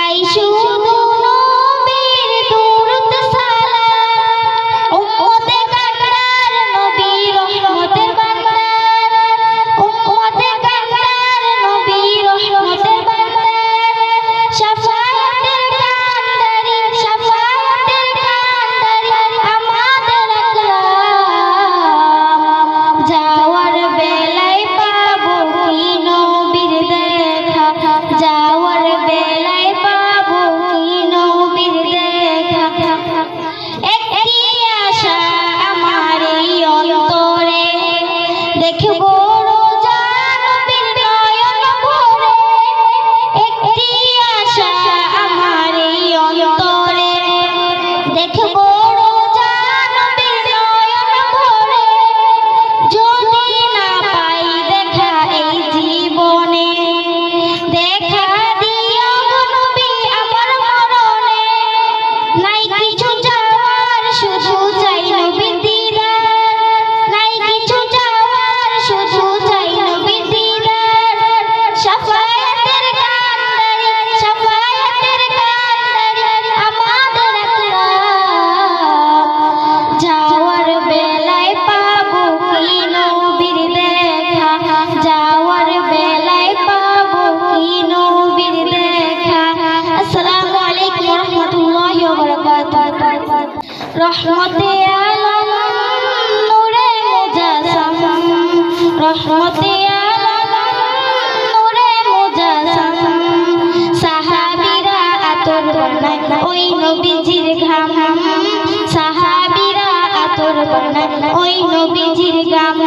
Aisu. রহমতে আলম নূরে মুজাসম। রহমতে আলম নূরে সাহাবীরা আতর বানায়, ওই নবীজির ঘাম। সাহাবীরা আতর বানায়, ওই নবীজির ঘাম।